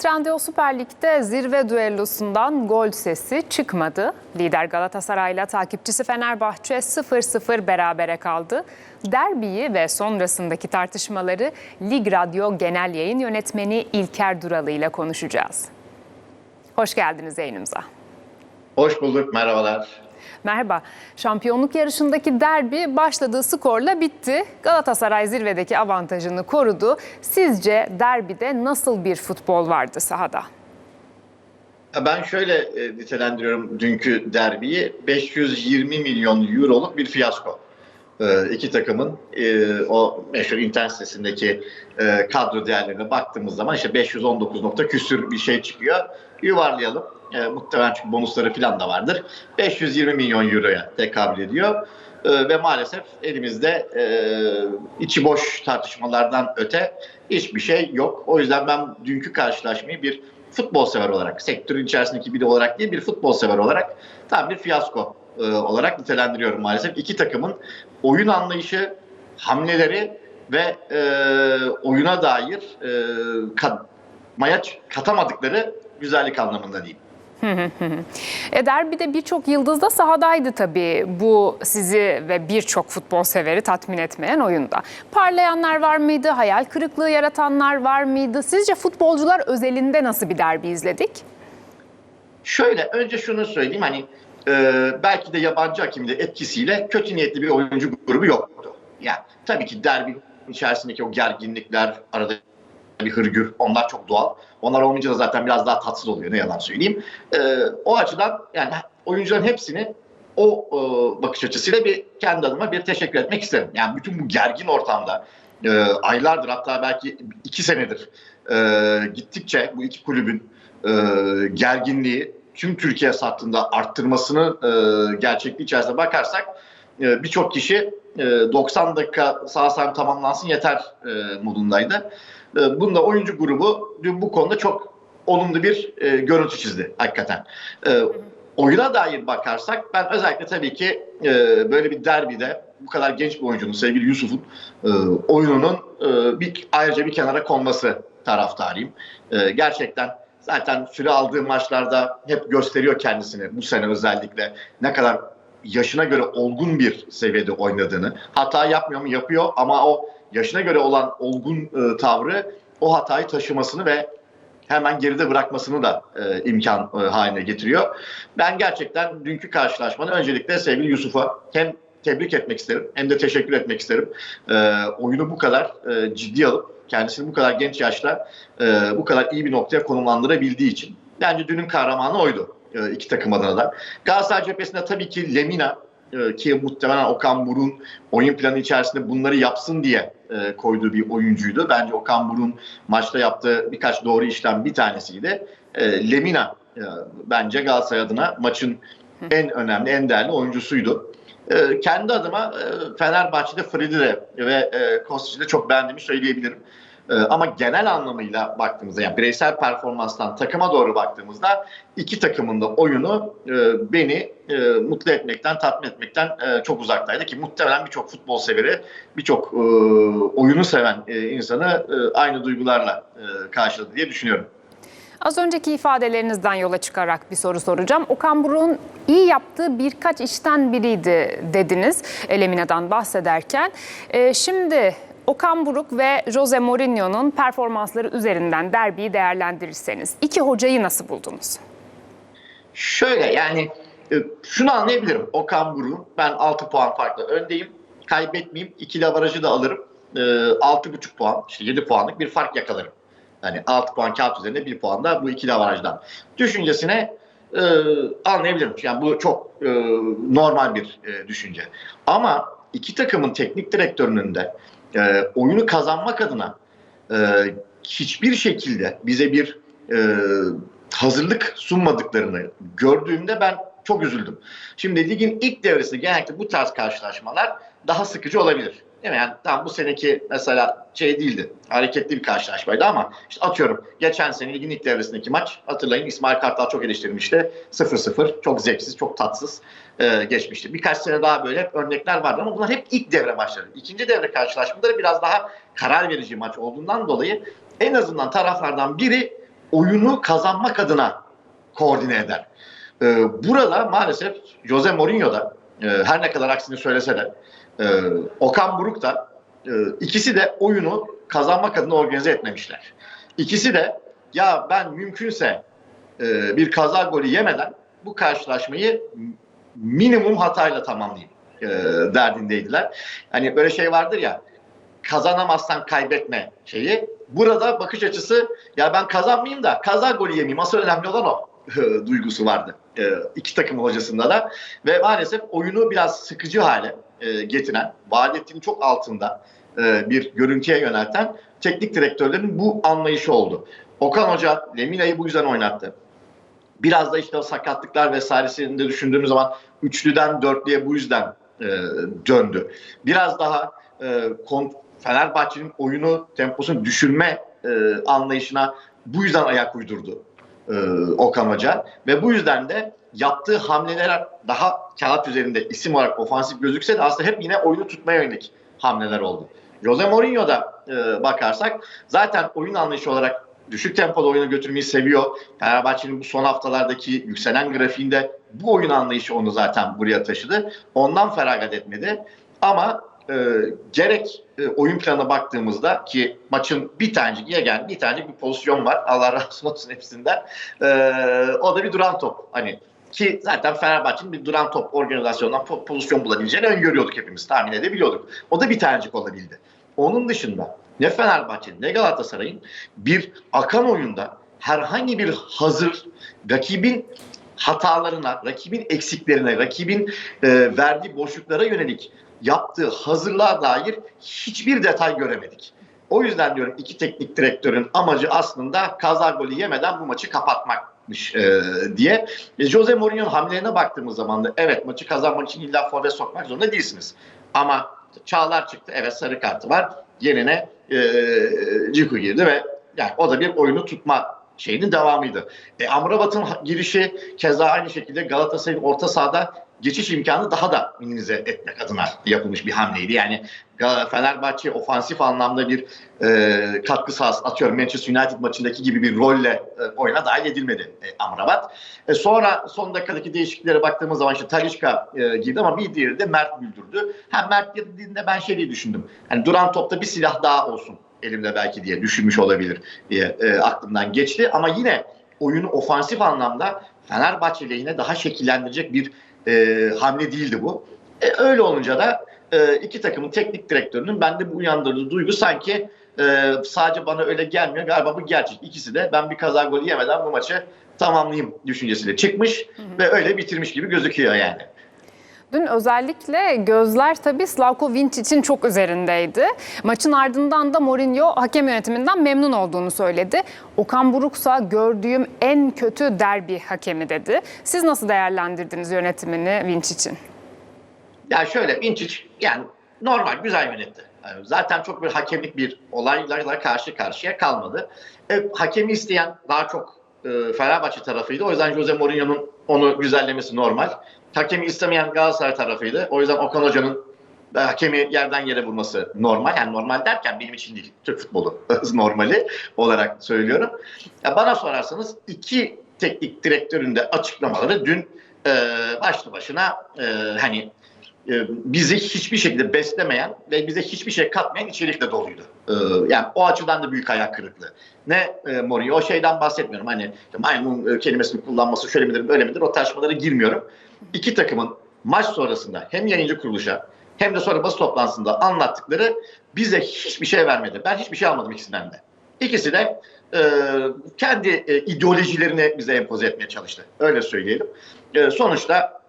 Trendyol Süper Lig'de zirve düellosundan gol sesi çıkmadı. Lider Galatasaray'la takipçisi Fenerbahçe 0-0 berabere kaldı. Derbiyi ve sonrasındaki tartışmaları Lig Radyo Genel Yayın Yönetmeni İlker Duralı ile konuşacağız. Hoş geldiniz yayınımıza. Hoş bulduk, merhabalar. Merhaba. Şampiyonluk yarışındaki derbi başladığı skorla bitti. Galatasaray zirvedeki avantajını korudu. Sizce derbide nasıl bir futbol vardı sahada? Ben şöyle e, nitelendiriyorum dünkü derbiyi. 520 milyon euroluk bir fiyasko. E, iki takımın e, o meşhur internet sitesindeki e, kadro değerlerine baktığımız zaman işte 519 nokta küsür bir şey çıkıyor. Yuvarlayalım. E, muhtemelen çünkü bonusları falan da vardır. 520 milyon euroya tekabül ediyor. E, ve maalesef elimizde içi boş tartışmalardan öte hiçbir şey yok. O yüzden ben dünkü karşılaşmayı bir futbol sever olarak, sektörün içerisindeki biri olarak değil bir futbol sever olarak tam bir fiyasko e, olarak nitelendiriyorum maalesef. İki takımın oyun anlayışı, hamleleri ve e, oyuna dair e, kat, mayaç katamadıkları güzellik anlamında diyeyim. E derbide birçok yıldız da sahadaydı tabii bu sizi ve birçok futbol severi tatmin etmeyen oyunda. Parlayanlar var mıydı? Hayal kırıklığı yaratanlar var mıydı? Sizce futbolcular özelinde nasıl bir derbi izledik? Şöyle önce şunu söyleyeyim hani e, belki de yabancı hakimin etkisiyle kötü niyetli bir oyuncu grubu yoktu. Yani tabii ki derbi içerisindeki o gerginlikler, arada bir hırgür onlar çok doğal. Onlar olmayınca da zaten biraz daha tatsız oluyor ne yalan söyleyeyim. E, o açıdan yani oyuncuların hepsini o e, bakış açısıyla bir kendi adıma bir teşekkür etmek isterim. Yani bütün bu gergin ortamda e, aylardır hatta belki iki senedir e, gittikçe bu iki kulübün e, gerginliği tüm Türkiye sattığında arttırmasını e, gerçekliği içerisinde bakarsak e, birçok kişi e, 90 dakika sağ salim tamamlansın yeter e, modundaydı. E, bunda oyuncu grubu dün bu konuda çok olumlu bir e, görüntü çizdi hakikaten. E, oyuna dair bakarsak ben özellikle tabii ki e, böyle bir derbide bu kadar genç bir oyuncunun sevgili Yusuf'un e, oyununun e, bir ayrıca bir kenara konması taraftarıyım. E, gerçekten zaten süre aldığı maçlarda hep gösteriyor kendisini bu sene özellikle ne kadar yaşına göre olgun bir seviyede oynadığını. Hata yapmıyor mu? Yapıyor ama o yaşına göre olan olgun e, tavrı o hatayı taşımasını ve hemen geride bırakmasını da e, imkan e, haline getiriyor. Ben gerçekten dünkü karşılaşmanın öncelikle sevgili Yusuf'a hem tebrik etmek isterim hem de teşekkür etmek isterim. E, oyunu bu kadar e, ciddi alıp kendisini bu kadar genç yaşta e, bu kadar iyi bir noktaya konumlandırabildiği için. Bence dünün kahramanı oydu e, iki takım adına da. Galatasaray cephesinde tabii ki Lemina e, ki muhtemelen Okan Burun oyun planı içerisinde bunları yapsın diye e, koyduğu bir oyuncuydu. Bence Okan Burun maçta yaptığı birkaç doğru işlem bir tanesiydi. E, Lemina e, bence Galatasaray adına maçın en önemli, en değerli oyuncusuydu. E, kendi adıma e, Fenerbahçe'de Fred'i de ve e, Kostic'i çok beğendiğimi söyleyebilirim. E, ama genel anlamıyla baktığımızda yani bireysel performanstan takıma doğru baktığımızda iki takımın da oyunu e, beni e, mutlu etmekten, tatmin etmekten e, çok uzaktaydı ki muhtemelen birçok futbol severi, birçok e, oyunu seven e, insanı e, aynı duygularla e, karşıladı diye düşünüyorum. Az önceki ifadelerinizden yola çıkarak bir soru soracağım. Okan Buruk'un iyi yaptığı birkaç işten biriydi dediniz Lemina'dan bahsederken. Ee, şimdi Okan Buruk ve Jose Mourinho'nun performansları üzerinden derbiyi değerlendirirseniz iki hocayı nasıl buldunuz? Şöyle yani e, şunu anlayabilirim. Okan Buruk ben 6 puan farklı öndeyim. Kaybetmeyeyim. ikili avarajı da alırım. E, 6,5 puan, işte 7 puanlık bir fark yakalarım. Yani 6 puan kağıt üzerinde 1 puan da bu ikili avarajdan. Düşüncesine e, anlayabilirim. Yani bu çok e, normal bir e, düşünce. Ama iki takımın teknik direktörünün de e, oyunu kazanmak adına e, hiçbir şekilde bize bir e, hazırlık sunmadıklarını gördüğümde ben çok üzüldüm. Şimdi ligin ilk devresinde genellikle bu tarz karşılaşmalar daha sıkıcı olabilir. Değil mi? Yani tam bu seneki mesela şey değildi. Hareketli bir karşılaşmaydı ama işte atıyorum geçen sene ligin ilk devresindeki maç hatırlayın İsmail Kartal çok eleştirilmişti. 0-0 çok zevksiz, çok tatsız e, geçmişti. Birkaç sene daha böyle örnekler vardı ama bunlar hep ilk devre maçları. İkinci devre karşılaşmaları biraz daha karar verici maç olduğundan dolayı en azından taraflardan biri oyunu kazanmak adına koordine eder. E, burada maalesef Jose Mourinho da e, her ne kadar aksini söylese de e, Okan Buruk da e, ikisi de oyunu kazanmak adına organize etmemişler. İkisi de ya ben mümkünse e, bir kaza golü yemeden bu karşılaşmayı minimum hatayla tamamlayayım e, derdindeydiler. Hani böyle şey vardır ya kazanamazsan kaybetme şeyi. Burada bakış açısı ya ben kazanmayayım da kaza golü yemeyeyim. Asıl önemli olan o duygusu vardı. E, iki takım hocasında da. Ve maalesef oyunu biraz sıkıcı hale e, getiren, vaat çok altında e, bir görüntüye yönelten teknik direktörlerin bu anlayışı oldu. Okan Hoca Lemina'yı bu yüzden oynattı. Biraz da işte sakatlıklar vesairesini de düşündüğümüz zaman üçlüden dörtlüye bu yüzden e, döndü. Biraz daha e, Fenerbahçe'nin oyunu temposunu düşürme e, anlayışına bu yüzden ayak uydurdu e, Okan Hoca. Ve bu yüzden de yaptığı hamleler daha kağıt üzerinde isim olarak ofansif gözükse de aslında hep yine oyunu tutmaya yönelik hamleler oldu. Jose Mourinho'da e, bakarsak zaten oyun anlayışı olarak düşük tempoda oyunu götürmeyi seviyor. Fenerbahçe'nin bu son haftalardaki yükselen grafiğinde bu oyun anlayışı onu zaten buraya taşıdı. Ondan feragat etmedi. Ama e, gerek e, oyun planına baktığımızda ki maçın bir tanecik yegen bir tanecik bir pozisyon var. Allah razı olsun hepsinden. E, o da bir duran top. Hani ki zaten Fenerbahçe'nin bir duran top organizasyonundan po- pozisyon bulabileceğini öngörüyorduk hepimiz. Tahmin edebiliyorduk. O da bir tanecik olabildi. Onun dışında ne Fenerbahçe'nin ne Galatasaray'ın bir akan oyunda herhangi bir hazır rakibin hatalarına, rakibin eksiklerine, rakibin e, verdiği boşluklara yönelik yaptığı hazırlığa dair hiçbir detay göremedik. O yüzden diyorum iki teknik direktörün amacı aslında kaza golü yemeden bu maçı kapatmakmış e, diye. E, Jose Mourinho'nun hamlelerine baktığımız zaman da evet maçı kazanmak için illa forvet sokmak zorunda değilsiniz. Ama Çağlar çıktı evet sarı kartı var. Yerine e, Ciku girdi ve yani o da bir oyunu tutma şeyinin devamıydı. E, Amrabat'ın girişi keza aynı şekilde Galatasaray'ın orta sahada geçiş imkanı daha da minimize etmek adına yapılmış bir hamleydi. Yani Fenerbahçe ofansif anlamda bir e, katkı sahası atıyorum Manchester United maçındaki gibi bir rolle e, oyuna dahil edilmedi e, Amrabat. E, sonra son dakikadaki değişikliklere baktığımız zaman işte Talişka e, girdi ama bir diğeri de Mert güldürdü. Ha Mert girdiğinde ben şey diye düşündüm. Hani duran topta bir silah daha olsun elimde belki diye düşünmüş olabilir diye e, aklımdan geçti. Ama yine oyunu ofansif anlamda Fenerbahçe lehine daha şekillendirecek bir e, hamle değildi bu. E, öyle olunca da e, iki takımın teknik direktörünün bende bu uyandırdığı duygu sanki e, sadece bana öyle gelmiyor. Galiba bu gerçek. İkisi de ben bir kaza golü yemeden bu maçı tamamlayayım düşüncesiyle çıkmış hı hı. ve öyle bitirmiş gibi gözüküyor yani. Dün özellikle gözler tabii Slavko Vincic'in çok üzerindeydi. Maçın ardından da Mourinho hakem yönetiminden memnun olduğunu söyledi. Okan Buruksa gördüğüm en kötü derbi hakemi dedi. Siz nasıl değerlendirdiniz yönetimini Vincic'in? Ya şöyle Vincic yani normal güzel yönetti. Yani zaten çok bir hakemlik bir olaylarla karşı karşıya kalmadı. E, hakemi isteyen daha çok e, Fenerbahçe tarafıydı. O yüzden Jose Mourinho'nun onu güzellemesi normal. Hakemi istemeyen Galatasaray tarafıydı. O yüzden Okan Hoca'nın hakemi yerden yere vurması normal. Yani normal derken benim için değil. Türk futbolu normali olarak söylüyorum. Ya bana sorarsanız iki teknik direktörün de açıklamaları dün e, başlı başına e, hani e, bizi hiçbir şekilde beslemeyen ve bize hiçbir şey katmayan içerikle doluydu. E, yani o açıdan da büyük ayak kırıklığı. Ne e, Mourinho o şeyden bahsetmiyorum. Hani maymun kelimesini kullanması şöyle midir böyle midir o tartışmalara girmiyorum. İki takımın maç sonrasında hem yayıncı kuruluşa hem de sonra basın toplantısında anlattıkları bize hiçbir şey vermedi. Ben hiçbir şey almadım ikisinden de. İkisi de e, kendi e, ideolojilerini bize empoze etmeye çalıştı. Öyle söyleyelim. E, sonuçta e,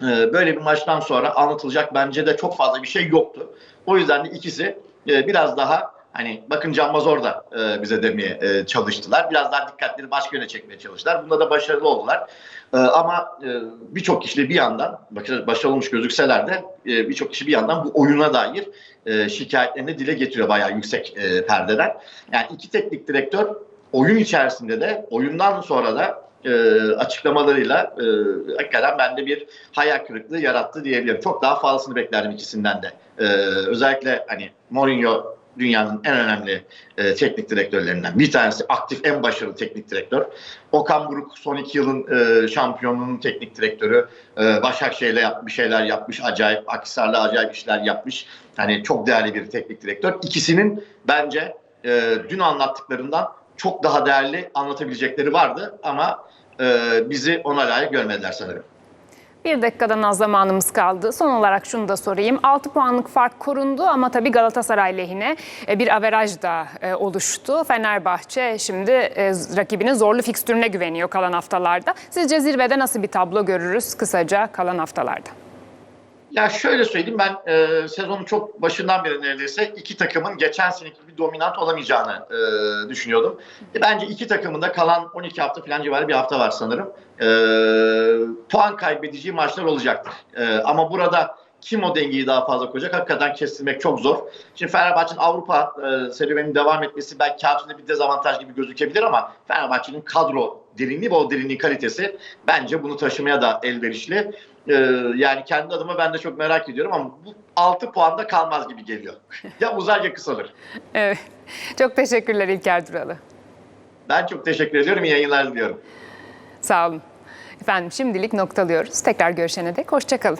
böyle bir maçtan sonra anlatılacak bence de çok fazla bir şey yoktu. O yüzden de ikisi e, biraz daha hani bakın Canmaz da e, bize demeye e, çalıştılar. Biraz daha dikkatleri başka yöne çekmeye çalıştılar. Bunda da başarılı oldular. E, ama birçok kişi bir yandan başarılı olmuş gözükseler de birçok kişi bir yandan bu oyuna dair şikayetlerini dile getiriyor bayağı yüksek perdeden. Yani iki teknik direktör oyun içerisinde de oyundan sonra da e, açıklamalarıyla e, hakikaten bende bir hayal kırıklığı yarattı diyebilirim. Çok daha fazlasını beklerdim ikisinden de. E, özellikle hani Mourinho dünyanın en önemli e, teknik direktörlerinden. Bir tanesi aktif en başarılı teknik direktör. Okan Buruk son iki yılın e, şampiyonluğunun teknik direktörü. E, Başakşehir'le yap, bir şeyler yapmış. Acayip Akhisar'la acayip işler yapmış. Hani çok değerli bir teknik direktör. İkisinin bence e, dün anlattıklarından çok daha değerli anlatabilecekleri vardı ama e, bizi ona layık görmediler sanırım. Bir dakikadan az zamanımız kaldı. Son olarak şunu da sorayım. 6 puanlık fark korundu ama tabii Galatasaray lehine e, bir averaj da e, oluştu. Fenerbahçe şimdi e, rakibinin zorlu fikstürüne güveniyor kalan haftalarda. Sizce zirvede nasıl bir tablo görürüz kısaca kalan haftalarda? Ya şöyle söyleyeyim ben e, sezonun çok başından beri neredeyse iki takımın geçen seneki gibi dominant olamayacağını e, düşünüyordum. E, bence iki takımın da kalan 12 hafta falan civarı bir hafta var sanırım. E, puan kaybedeceği maçlar olacaktır. E, ama burada kim o dengeyi daha fazla koyacak hakikaten kestirmek çok zor. Şimdi Fenerbahçe'nin Avrupa e, serüveninin devam etmesi belki kağıtında bir dezavantaj gibi gözükebilir ama Fenerbahçe'nin kadro derinliği ve o derinliğin kalitesi bence bunu taşımaya da elverişli. Ee, yani kendi adıma ben de çok merak ediyorum ama bu 6 puanda kalmaz gibi geliyor. ya uzar ya kısalır. Evet. Çok teşekkürler İlker Duralı. Ben çok teşekkür ediyorum. İyi yayınlar diliyorum. Sağ olun. Efendim şimdilik noktalıyoruz. Tekrar görüşene dek hoşçakalın.